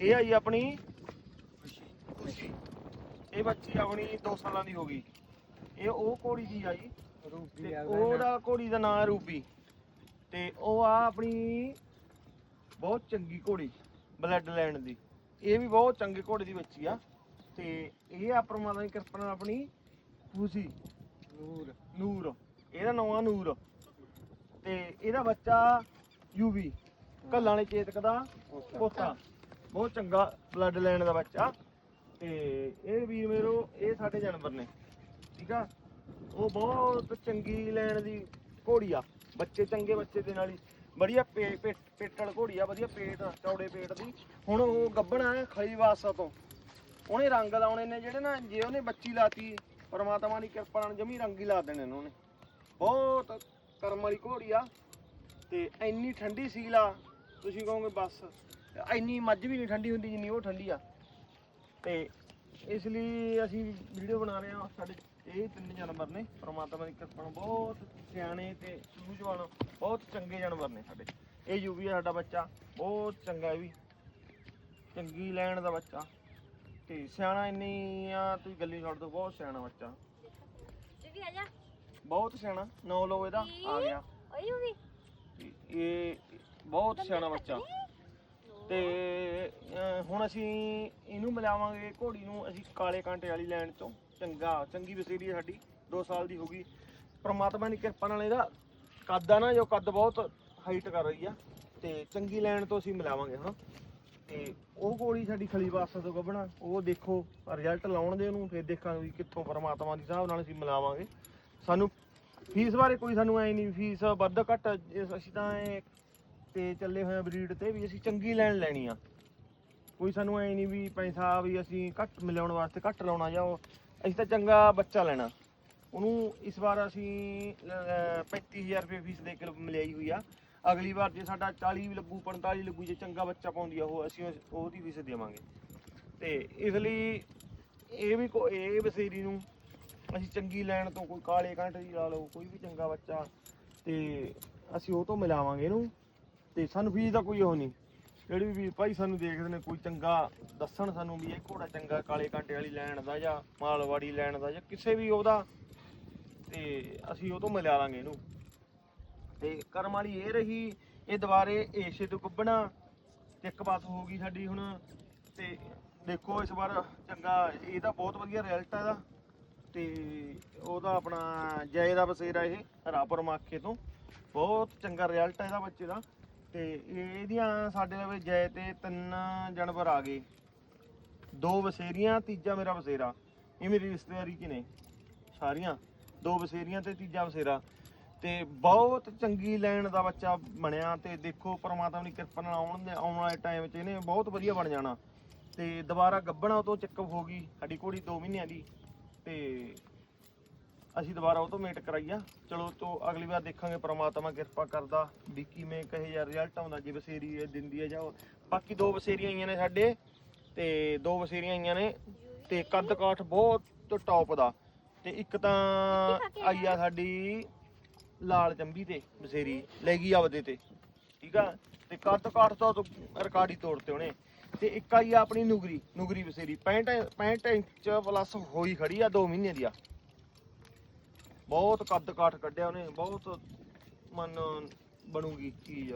ਇਹ ਆਈ ਆਪਣੀ ਖੁਸ਼ੀ। ਇਹ ਬੱਚੀ ਆਪਣੀ 2 ਸਾਲਾਂ ਦੀ ਹੋ ਗਈ। ਇਹ ਉਹ ਘੋੜੀ ਦੀ ਆਈ। ਰੂਪੀ ਆ ਉਹਦਾ ਘੋੜੀ ਦਾ ਨਾਮ ਰੂਬੀ ਤੇ ਉਹ ਆ ਆਪਣੀ ਬਹੁਤ ਚੰਗੀ ਘੋੜੀ ਬਲੱਡ ਲੈਂਡ ਦੀ। ਇਹ ਵੀ ਬਹੁਤ ਚੰਗੇ ਘੋੜੇ ਦੀ ਬੱਚੀ ਆ। ਤੇ ਇਹ ਆ ਪਰਮਾਤਮਾ ਦੀ ਕਿਰਪਾ ਨਾਲ ਆਪਣੀ ਖੁਸ਼ੀ। ਨੂਰ। ਨੂਰ। ਇਹਦਾ ਨਾਮ ਆ ਨੂਰ। ਤੇ ਇਹਦਾ ਬੱਚਾ ਯੂਵੀ। ਕੱਲਾਂ ਵਾਲੇ ਚੇਤਕ ਦਾ ਪੋਤਾ। ਬਹੁਤ ਚੰਗਾ ਬਲੱਡ ਲੈਣ ਦਾ ਬੱਚਾ। ਤੇ ਇਹ ਵੀਰ ਮੇਰੋ, ਇਹ ਸਾਡੇ ਜਾਨਵਰ ਨੇ। ਠੀਕ ਆ? ਉਹ ਬਹੁਤ ਚੰਗੀ ਲੈਣ ਦੀ ਘੋੜੀ ਆ। ਬੱਚੇ ਚੰਗੇ ਬੱਚੇ ਦੇ ਨਾਲ ਹੀ। ਵਧੀਆ ਪੇ- ਘੋੜੀ ਆ, ਵਧੀਆ ਪੇਟ ਚੌੜੇ ਪੇਟ ਦੀ। ਹੁਣ ਉਹ ਗੱਭਣਾ ਹੈ ਖਲੀਵਾਸਾ ਤੋਂ। ਉਹਨੇ ਰੰਗ ਲਾਉਣੇ ਨੇ ਜਿਹੜੇ ਨਾ, ਜੇ ਉਹਨੇ ਬੱਚੀ ਲਾਤੀ, ਪਰਮਾਤਮਾ ਦੀ ਕਿਰਪਾ ਨਾਲ ਜਮੀ ਰੰਗ ਹੀ ਲਾ ਦੇਣੇ ਨੇ ਉਹਨੇ। ਬਹੁਤ ਕਰਮ ਵਾਲੀ ਘੋੜੀ ਆ। ਤੇ ਇੰਨੀ ਠੰਡੀ ਸੀਲ ਆ। ਤੁਸੀਂ ਕਹੋਗੇ, ਬਸ। ਇੰਨੀ ਮੱਝ ਵੀ ਨਹੀਂ ਠੰਡੀ ਹੁੰਦੀ ਜਿੰਨੀ ਉਹ ਠੰਡੀ ਆ। ਤੇ ਇਸ ਲਈ ਅਸੀਂ ਵੀਡੀਓ ਬਣਾ ਰਹੇ ਹਾਂ ਸਾਡੇ ਇਹ ਤਿੰਨ ਜਾਨਵਰ ਨੇ ਪਰਮਾਤਮਾ ਦੀ ਕਿਰਪਾ ਨਾਲ ਬਹੁਤ ਸਿਆਣੇ ਤੇ ਸੂਝਵਾਨ ਬਹੁਤ ਚੰਗੇ ਜਾਨਵਰ ਨੇ ਸਾਡੇ। ਇਹ ਯੂਵੀ ਸਾਡਾ ਬੱਚਾ ਬਹੁਤ ਚੰਗਾ ਇਹ ਵੀ। ਚੰਗੀ ਲੈਣ ਦਾ ਬੱਚਾ। ਤੇ ਸਿਆਣਾ ਇੰਨੀ ਆ ਤੁਸੀਂ ਗੱਲੀ ਛੱਡ ਦੋ ਬਹੁਤ ਸਿਆਣਾ ਬੱਚਾ। ਆ ਜਾ। ਬਹੁਤ ਸਿਆਣਾ ਨੌ ਲੋ ਇਹਦਾ ਆ ਗਿਆ। ਓਏ ਇਹ ਬਹੁਤ ਸਿਆਣਾ ਬੱਚਾ। ਤੇ ਅਹ, ਹੁਣ ਅਸੀਂ ਇਹਨੂੰ ਮਿਲਾਵਾਂਗੇ ਘੋੜੀ ਨੂੰ ਅਸੀਂ ਕਾਲੇ ਕਾਂਟੇ ਵਾਲੀ ਲੈਣ ਤੋਂ ਚੰਗਾ ਚੰਗੀ ਬਸੇਰੀ ਹੈ ਸਾਡੀ। 2 ਸਾਲ ਦੀ ਹੋ ਗਈ। ਪ੍ਰਮਾਤਮਾ ਦੀ ਕਿਰਪਾ ਨਾਲ ਇਹਦਾ ਕੱਦ ਆ ਨਾ ਜੋ ਕੱਦ ਬਹੁਤ ਹਾਈਟ ਕਰ ਰਹੀ ਆ। ਤੇ ਚੰਗੀ ਲੈਣ ਤੋਂ ਅਸੀਂ ਮਿਲਾਵਾਂਗੇ ਹੁਣ ਤੇ ਉਹ ਘੋੜੀ ਸਾਡੀ ਖਲੀਵਾਸਾ ਤੋਂ ਗੱਭਣਾ। ਉਹ ਦੇਖੋ ਰਿਜ਼ਲਟ ਲਾਉਣ ਦੇ ਉਹਨੂੰ ਫਿਰ ਦੇਖਾਂਗੇ ਵੀ ਕਿੱਥੋਂ ਪ੍ਰਮਾਤਮਾ ਦੀ ਹਿਸਾਬ ਨਾਲ ਅਸੀਂ ਮਿਲਾਵਾਂਗੇ। ਸਾਨੂੰ ਫੀਸ ਬਾਰੇ ਕੋਈ ਸਾਨੂੰ ਐ ਨਹੀਂ ਫੀਸ ਵੱਧ ਘੱਟ ਇਸ- ਅਸੀਂ ਤਾਂ ਐ ਤੇ ਚੱਲੇ ਹੋਏ ਆ ਬਰੀਡ ਤੇ ਵੀ ਅਸੀਂ ਚੰਗੀ ਲੈਣ ਲੈਣੀ ਆ। ਕੋਈ ਸਾਨੂੰ ਐ ਨਹੀਂ ਵੀ ਪੈਸਾ ਵੀ ਅਸੀਂ ਘੱਟ ਮਿਲਾਉਣ ਵਾਸਤੇ ਘੱਟ ਲਾਉਣਾ ਜਾਂ ਉਹ ਅਸੀਂ ਤਾਂ ਚੰਗਾ ਬੱਚਾ ਲੈਣਾ। ਉਹਨੂੰ ਇਸ ਵਾਰ ਅਸੀਂ ਅਹ, 35000 ਰੁਪਏ ਫੀਸ ਦੇ ਕੇ ਮਿਲਾਈ ਹੋਈ ਆ। ਅਗਲੀ ਵਾਰ ਜੇ ਸਾਡਾ 40 ਵੀ ਲੱਗੂ 45 ਲੱਗੂ ਜੇ ਚੰਗਾ ਬੱਚਾ ਪਾਉਂਦੀ ਆ ਉਹ ਅਸੀਂ ਉਸ- ਉਹਦੀ ਫੀਸ ਦੇਵਾਂਗੇ। ਤੇ ਇਸ ਲਈ ਇਹ ਵੀ ਕੋ ਇਹ ਬਸੇਰੀ ਨੂੰ ਅਸੀਂ ਚੰਗੀ ਲੈਣ ਤੋਂ ਕੋਈ ਕਾਲੇ ਕਾਂਟੇ ਦੀ ਲਾ ਲਓ ਕੋਈ ਵੀ ਚੰਗਾ ਬੱਚਾ ਤੇ ਅਸੀਂ ਉਹ ਤੋਂ ਮਿਲਾਵਾਂਗੇ ਇਹਨੂੰ। ਤੇ ਸਾਨੂੰ ਫੀਸ ਦਾ ਕੋਈ ਉਹ ਨਹੀਂ। ਜਿਹੜੀ ਵੀ ਭਾਈ ਸਾਨੂੰ ਦੇਖਦੇ ਨੇ, ਕੋਈ ਚੰਗਾ ਦੱਸਣ ਸਾਨੂੰ ਵੀ ਇਹ ਘੋੜਾ ਚੰਗਾ ਕਾਲੇ ਕਾਂਟੇ ਵਾਲੀ ਲੈਣ ਦਾ ਜਾਂ ਮਾਲਵਾੜੀ ਲੈਣ ਦਾ ਜਾਂ ਕਿਸੇ ਵੀ ਉਹਦਾ, ਤੇ ਅਸੀਂ ਉਹ ਤੋਂ ਮਿਲਾ ਲਾਂਗੇ ਇਹਨੂੰ। ਤੇ ਕਰਮ ਵਾਲੀ ਇਹ ਰਹੀ, ਇਹ ਦੁਬਾਰੇ ਏਸ਼ੇ ਤੋਂ ਗੁੱਬਣਾ ਤੇ ਇੱਕ ਬਾਤ ਹੋ ਗਈ ਸਾਡੀ ਹੁਣ, ਤੇ ਦੇਖੋ ਇਸ ਵਾਰ ਚੰਗਾ, ਇਹਦਾ ਬਹੁਤ ਵਧੀਆ ਰਿਜ਼ਲਟ ਆ ਇਹਦਾ। ਤੇ ਉਹਦਾ ਆਪਣਾ ਜੈ ਦਾ ਬਸੇਰਾ ਇਹ ਰਾਪਰ ਮਾਖੇ ਤੋਂ, ਬਹੁਤ ਚੰਗਾ ਰਿਜ਼ਲਟ ਆ ਇਹਦਾ ਬੱਚੇ ਦਾ। ਤੇ ਇਹ- ਇਹਦੀਆਂ ਸਾਡੇ ਲਵੇ ਜੈ ਤੇ ਤਿੰਨ ਜਾਨਵਰ ਆ ਗਏ। ਦੋ ਬਸੇਰੀਆਂ ਤੀਜਾ ਮੇਰਾ ਬਸੇਰਾ ਇਹ ਮੇਰੀ ਰਿਸ਼ਤੇਦਾਰੀ 'ਚ ਨੇ, ਸਾਰੀਆਂ। ਦੋ ਬਸੇਰੀਆਂ ਤੇ ਤੀਜਾ ਬਸੇਰਾ ਤੇ ਬਹੁਤ ਚੰਗੀ ਲੈਣ ਦਾ ਬੱਚਾ ਬਣਿਆ ਤੇ ਦੇਖੋ ਪਰਮਾਤਮਾ ਦੀ ਕਿਰਪਾ ਨਾਲ ਆਉਣ ਦੇ ਆਉਣ ਵਾਲੇ ਟਾਈਮ 'ਚ ਇਹਨੇ ਬਹੁਤ ਵਧੀਆ ਬਣ ਜਾਣਾ। ਤੇ ਦੁਬਾਰਾ ਗੱਭਣਾ ਉਹ ਤੋਂ ਚੱਕਪ ਹੋ ਗਈ, ਸਾਡੀ ਘੋੜੀ 2 ਮਹੀਨਿਆਂ ਦੀ। ਅਸੀਂ ਦੁਬਾਰਾ ਉਹ ਤੋਂ ਮੇਟ ਕਰਾਈਆ ਚਲੋ, ਤੋਂ ਅਗਲੀ ਵਾਰ ਦੇਖਾਂਗੇ ਪ੍ਰਮਾਤਮਾ ਕਿਰਪਾ ਕਰਦਾ, ਵੀ ਕਿਵੇਂ ਕਹੇ ਯਾਰ ਰਿਜ਼ਲਟ ਆਉਂਦਾ, ਜੇ ਬਸੇਰੀ ਇਹ ਦਿੰਦੀ ਹੈ ਜਾਂ ਉਹ- ਬਾਕੀ ਦੋ ਬਸੇਰੀਆਂ ਆਈਆਂ ਨੇ ਸਾਡੇ, ਤੇ ਦੋ ਬਸੇਰੀਆਂ ਆਈਆਂ ਨੇ, ਤੇ ਕੱਦ ਕਾਠ ਬਹੁਤ ਟੌਪ ਦਾ। ਤੇ ਇੱਕ ਤਾਂ ਆਈ ਆ ਸਾਡੀ ਲਾਲ ਚੰਬੀ ਤੇ ਬਸੇਰੀ, ਲੈ ਗਈ ਆਪਦੇ ਤੇ। ਠੀਕ ਆ? ਤੇ ਕੱਦ ਕਾਠ ਤੋਂ ਰਿਕਾਰਡ ਹੀ ਤੋੜਤੇ ਉਹਨੇ। ਤੇ ਇੱਕ ਆਈ ਆ ਆਪਣੀ ਨੁਗਰੀ ਨੁਗਰੀ ਬਸੇਰੀ। 65 65 ਇੰਚ ਪਲੱਸ ਹੋਈ ਖੜੀ ਆ 2 ਮਹੀਨੇ ਦੀ ਆ। ਬਹੁਤ ਕੱਦ ਕਾਠ ਕੱਢਿਆ ਉਹਨੇ ਬਹੁਤ ਮਨ ਬਣੂਗੀ ਚੀਜ਼।